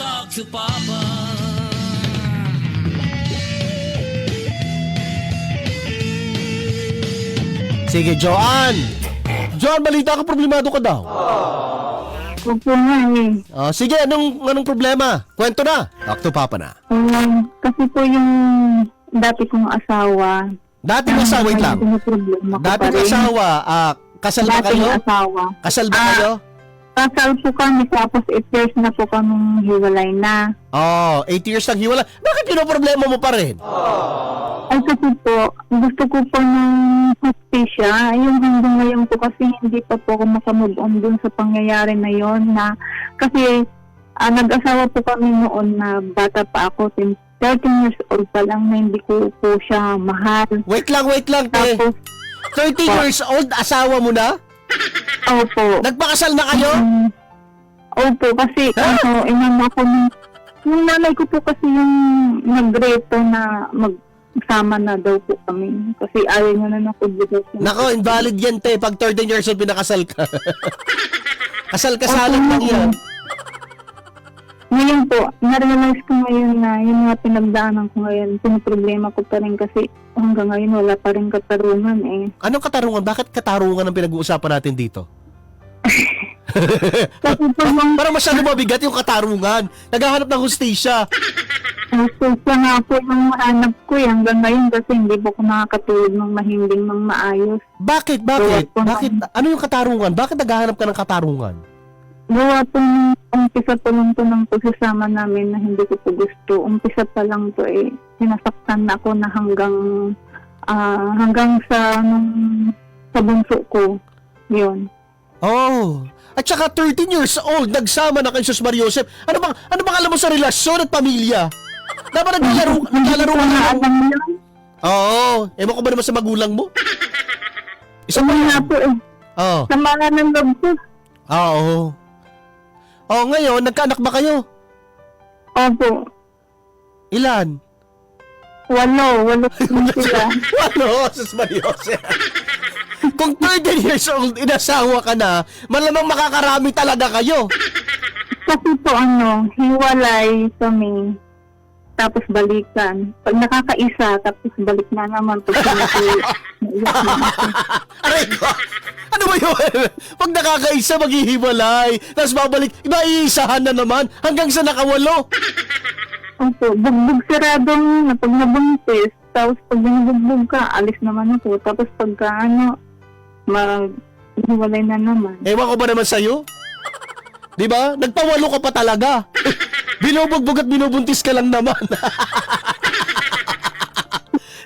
talk to Papa. Sige, Joanne. Joanne, balita ka, problemado ka daw. Opo nga eh. Ah, sige, anong, anong problema? Kwento na. Talk to Papa na. Um, kasi po yung dati kong asawa. Dating asawa, wait lang. Dating rin. asawa, ah, kasal ba Dating kayo? asawa. Kasal ba Ah. kayo? Kasal po kami tapos 8 years na po kami hiwalay na. Oh, 8 years nang hiwala. Bakit pinoproblema mo pa rin? Ay kasi po, gusto ko po ng hostisya. Yung hanggang ngayon po kasi hindi pa po ako makamove on dun sa pangyayari na yon na kasi ah, nag-asawa po kami noon na bata pa ako, 10 13 years old pa lang na hindi ko po siya mahal. Wait lang, wait lang, te. Tapos, 30 years old, asawa mo na? Opo. Nagpakasal na kayo? Mm, opo, kasi Ha? ano, inano ako ng, yung nanay ko po kasi yung nagreto na magsama na daw po kami. Kasi ayaw niya na obligasyon. Nako, invalid yan, te. Pag 13 years old, pinakasal ka. Kasal-kasalan lang yan. Ngayon po, na-realize ko ngayon na yung mga pinagdaanan ko ngayon, problema ko pa rin kasi hanggang ngayon wala pa rin katarungan eh. Anong katarungan? Bakit katarungan ang pinag-uusapan natin dito? Kasi po yung Parang masyado mabigat yung katarungan. Naghahanap ng hustisya. gusto nga po yung hanap ko eh, hanggang ngayon kasi hindi po ko nakakatulog ng mahimbing ng maayos. Bakit? Bakit? Bakit? Ano yung katarungan? Bakit naghahanap ka ng katarungan? Gawa po nung umpisa pa lang po ng pagsasama namin na hindi ko po gusto. Umpisa pa lang po eh, sinasaktan na ako na hanggang ah, hanggang sa nung sa bunso ko. Yun. Oh. At saka 13 years old, nagsama na kay Jesus Mariosep. Ano bang, ano bang alam mo sa relasyon at pamilya? Dapat naglalaro, naglalaro ka na lang. alam yun. Oo. Ewan ko ba naman sa magulang mo? Isa pa nga po eh. Oo. Sa mga ng loob ko. Oo. Oh, ngayon, nagkaanak ba kayo? Opo. Ilan? Walo. Walo sila. Ano, Jesus Mariosep? Kung 13 years old, inasawa ka na, malamang makakarami talaga kayo. Kasi po ano, hiwalay kami. Tapos balikan. Pag nakakaisa, tapos balik na naman. Pag pinag- naiyak na ako. Aray ko! Ano ba yun? Pag nakakaisa, maghihiwalay. Tapos babalik, iba iisahan na naman hanggang sa nakawalo. Opo, bugbog sarado na pag nabuntis. Tapos pag binubugbog ka, alis naman ako. Tapos pagka ano, maghiwalay na naman. Ewan ko ba naman sa'yo? Di ba? Nagpawalo ka pa talaga. Binubugbog at binubuntis ka lang naman.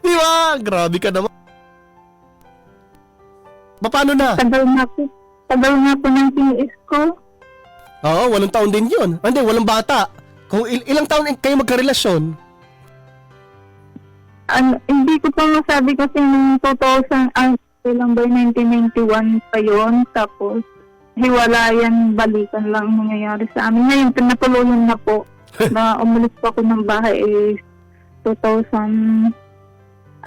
Di ba? Grabe ka naman. Pa- Paano na? Tagal na po. Tagal na po ng tinis ko. Oo, walang taon din yun. Ah, Hindi, walang bata. Kung il- ilang taon kayo magkarelasyon, Ano, hindi ko pa masabi kasi nung 2000, ang ilang ba, 1991 pa yon Tapos, hiwalayan, balikan lang ang nangyayari sa amin. Ngayon, pinatuloyan na po na umalis pa ako ng bahay is 2000,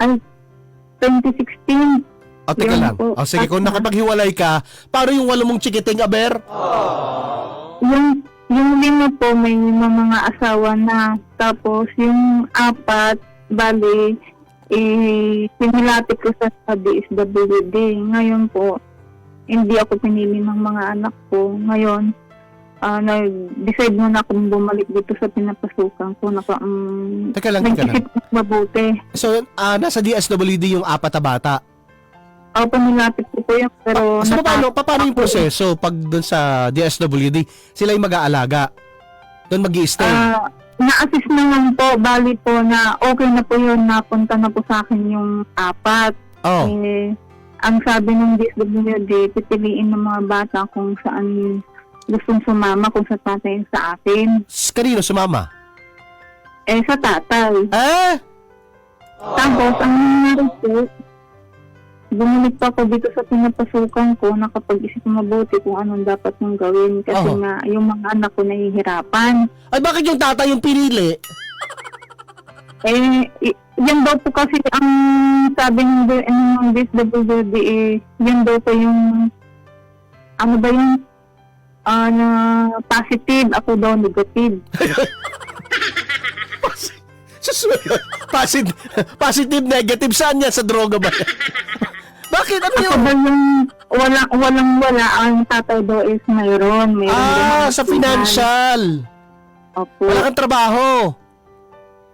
ay, 2016. o teka Yun lang. po. O sige, kung nakapaghiwalay ka, paano yung walo mong chikiting aber? Yung, yung lima po, may mga, mga asawa na. Tapos, yung apat, bali, eh, pinilapit ko sa, sa DSWD. Ngayon po, hindi ako pinili ng mga anak ko. Ngayon, ah, nag-decide muna akong bumalik dito sa pinapasukan ko. Naka, um, Teka lang, teka lang. mabuti. So, ah, nasa DSWD yung apat na bata. Ako pinilapit ko po yan, pero... so, nata- paano, paano yung proseso pag dun sa DSWD, sila yung mag-aalaga? Doon mag stay Ah, na-assist naman po, bali po na okay na po yun, napunta na po sa akin yung apat. oh. Eh, ang sabi ng DSWD, pipiliin ng mga bata kung saan gustong sumama, kung sa tatay sa akin. S- Kanino sumama? Eh, sa tatay. Ah! Tapos, ang nangyari po, bumalik pa ako dito sa pinapasukan ko, nakapag-isip mabuti kung anong dapat mong gawin. Kasi Oo. nga, yung mga anak ko nahihirapan. Ay, bakit yung tata yung pinili? Eh, y- yan daw po kasi ang sabi ng, ano, ng DSWD, eh, yan daw po yung, ano ba yung, ah, na positive, ako daw negative. Positive, positive, negative. Saan yan? Sa droga ba? Bakit? Ano Ako yun? daw yung wala, walang wala, ang tatay daw is mayroon. mayroon Ah, sa financial. Opo. Wala kang trabaho.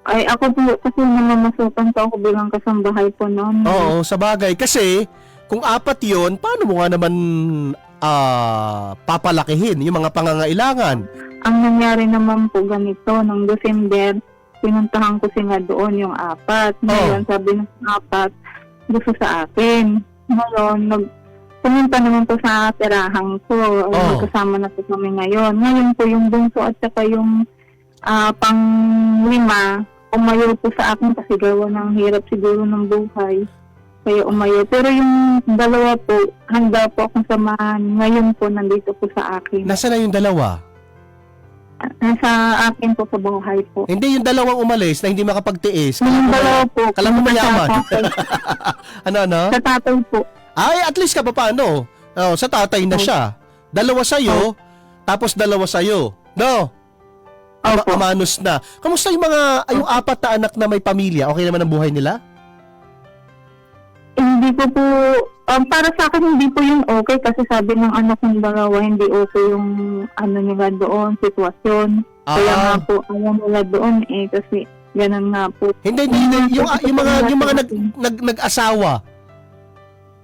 Ay, ako po, kasi namamasukan po ako bilang kasambahay po noon. Oo, sa bagay. Kasi, kung apat yon paano mo nga naman ah, papalakihin yung mga pangangailangan? Ang nangyari naman po ganito, nung December, pinuntahan ko sila doon yung apat. Ngayon, sabi ng apat, gusto sa akin. Ngayon, nag, pumunta naman po sa tirahan ko. Oh. Magkasama na po kami ngayon. Ngayon po yung bunso at saka yung ah, pang lima, umayo po sa akin kasi gawa ng hirap siguro ng buhay. Kaya umayo. Pero yung dalawa po, handa po akong samahan. Ngayon po, nandito po sa akin. Nasaan na yung dalawa? Nasa akin po sa buhay po. Hindi yung dalawang umalis na hindi makapagtiis. Yung dalawa po, Kala mo mayaman. Ano, ano? Sa tatay po. Ay, at least ka pa paano? Oh, sa tatay na Oh. siya. Dalawa sa'yo, tapos dalawa sa'yo. No? Opo. amanos na. Kamusta yung mga, ay, yung apat na anak na may pamilya? Okay naman ang buhay nila? Hindi ko po, um, para sa akin hindi po yung okay kasi sabi ng anak kong dalawa hindi okay yung ano nila doon, sitwasyon. Kaya nga Ah, po ayaw nila doon eh kasi ganun nga po. hindi, hindi, hindi. Yung, yung mga, yung mga nag, nag, nag-asawa,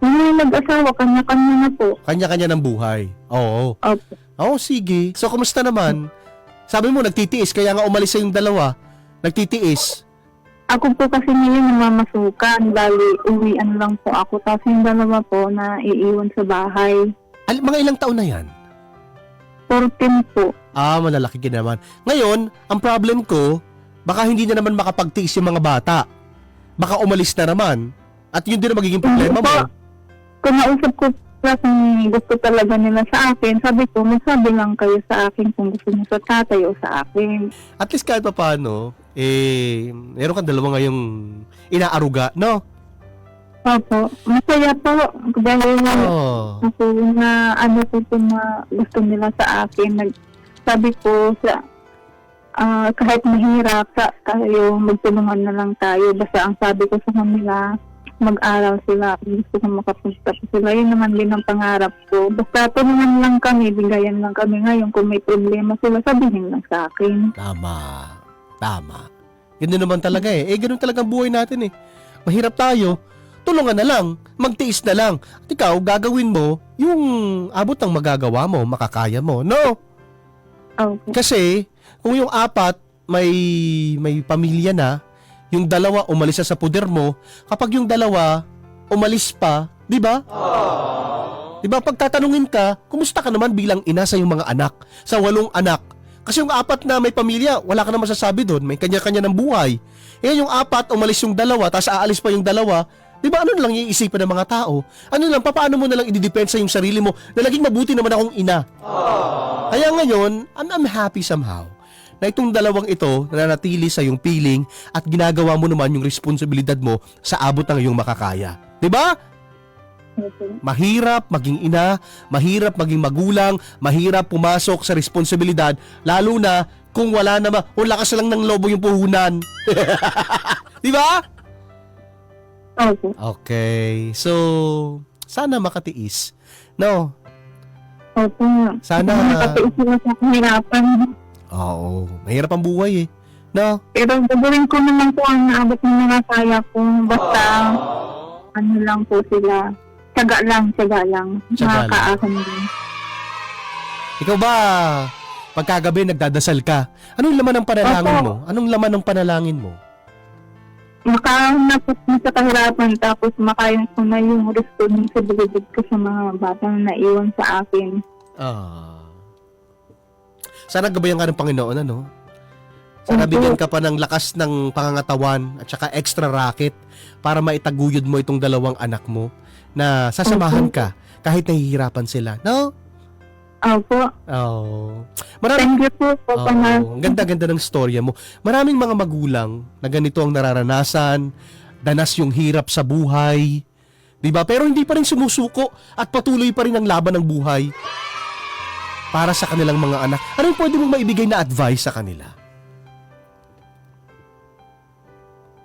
Yung mga nag-asawa, kanya-kanya na po. kanya-kanya ng buhay. Oo. Opo. Oo, sige. So, kumusta naman? Sabi mo, nagtitiis, kaya nga umalis sa yung dalawa. Nagtitiis. Ako po kasi ngayon namamasukan, bali uwian lang po ako. Tapos yung dalawa po na iiwan sa bahay. Al- mga ilang taon na yan? 14 po. Ah, malalaki ka naman. Ngayon, ang problem ko, baka hindi na naman makapagtiis yung mga bata. Baka umalis na naman. At yun din ang magiging problema mo. Kung nausap ko sila kung gusto talaga nila sa akin, sabi ko, magsabi lang kayo sa akin kung gusto niyo sa tatay o sa akin. At least kahit pa paano, eh, meron kang dalawa ngayong inaaruga, no? Opo, masaya po. Dahil Oh. ako na ano po po na gusto nila sa akin. Nag, sabi ko sa ah, kahit mahirap sa tayo, magtulungan na lang tayo. Basta ang sabi ko sa kanila, mag-aral sila. Gusto ko makapunta po sila. Yun naman din ang pangarap ko. Basta tulungan lang kami, bigayan lang kami ngayon. Kung may problema sila, sabihin lang sa akin. Tama. Tama. Ganun naman talaga eh. Eh, ganun talaga ang buhay natin eh. Mahirap tayo. Tulungan na lang. Magtiis na lang. At ikaw, gagawin mo yung abot ng magagawa mo, makakaya mo. No? Okay. Kasi, kung yung apat may may pamilya na, yung dalawa umalis sa puder mo, kapag yung dalawa umalis pa, 'di ba? 'Di ba pagtatanungin ka, kumusta ka naman bilang ina sa yung mga anak, sa walong anak? Kasi yung apat na may pamilya, wala ka na masasabi doon, may kanya-kanya ng buhay. Eh yung apat, umalis yung dalawa, tapos aalis pa yung dalawa, Di ba ano lang iisipan ng mga tao? Ano lang, paano mo na lang ididepensa yung sarili mo na naging mabuti naman akong ina? Kaya ngayon, I'm, I'm happy somehow na itong dalawang ito nananatili sa iyong piling at ginagawa mo naman yung responsibilidad mo sa abot ng iyong makakaya. 'Di ba? Mahirap maging ina, mahirap maging magulang, mahirap pumasok sa responsibilidad, lalo na kung wala naman, kung lakas lang ng lobo yung puhunan. 'Di ba? Okay. Okay. So, sana makatiis. No? Opo. Sana- Nakatiis sila sa kahirapan. Oo. Mahirap ang buhay eh. No? Pero gagawin ko naman po ang naabot ng mga kaya ko. Basta, ano lang po sila. Tsaga lang, tsaga lang. Makakaasan din. Ikaw ba, pagkagabi nagdadasal ka, anong laman ng panalangin Opo. mo? Anong laman ng panalangin mo? Makahanap ko sa kahirapan tapos makain ko na yung gusto din sa bilibid ko sa mga bata na naiwan sa akin. Ah. Sana gabayan ka ng Panginoon, ano? Sana bigyan ka pa ng lakas ng pangangatawan at saka extra racket para maitaguyod mo itong dalawang anak mo na sasamahan ka kahit nahihirapan sila. No? Opo. Oh. Maraming Thank you po, Nas. ang ganda-ganda ng storya mo. Maraming mga magulang na ganito ang nararanasan, danas yung hirap sa buhay, 'di ba? Pero hindi pa rin sumusuko at patuloy pa rin ang laban ng buhay. Para sa kanilang mga anak. Anong pwede mong maibigay na advice sa kanila?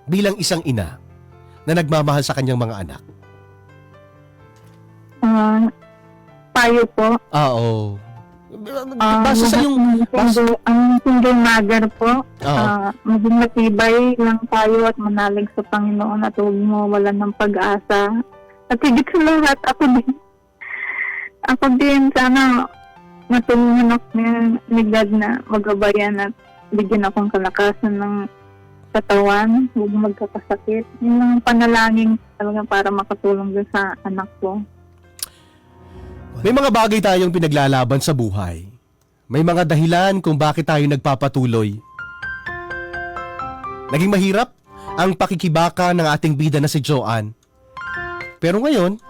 Bilang isang ina na nagmamahal sa kanyang mga anak. Ah, payo po. Ah, Oo. Ah, Base sa yung... single, ang single mother po, ah, maging matibay lang tayo at manalig sa Panginoon at huwag mo wala ng pag-asa. At higit sa lahat, ako din. Ako din, sana matulungan ako ni, God na magabayan at bigyan akong kalakasan ng katawan, huwag magkakasakit. Yun ang panalangin talaga para makatulong din sa anak ko. May mga bagay tayong pinaglalaban sa buhay. May mga dahilan kung bakit tayo nagpapatuloy. Naging mahirap ang pakikibaka ng ating bida na si Joanne. Pero ngayon,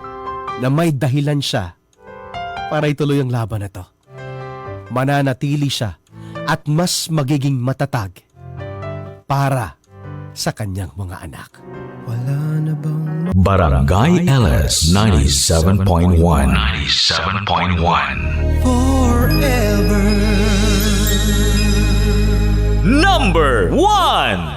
na may dahilan siya para ituloy ang laban na to. Mananatili siya at mas magiging matatag para sa kanyang mga anak. Wala na bang Barangay LS 97.1 97.1 Number 1